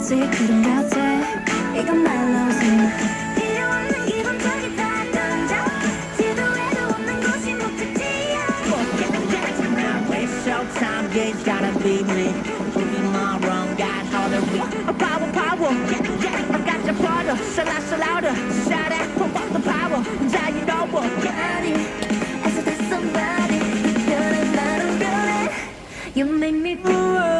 마치 구름 같아 이것말로 생각 필요 없는 기본적인 다 던져 지도에도 없는 곳이 목적지야 It's showtime, yeah, it's gotta be me. Prove me wrong, got all the weak. Power, power, yeah, yeah, I got your brother. So loud, so louder. Shout out, pump up the power. 자, you know what? 아니 애써 다 somebody 변한 말은 변해 You make me feel 무엇을 원하든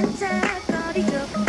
반짝거리죠.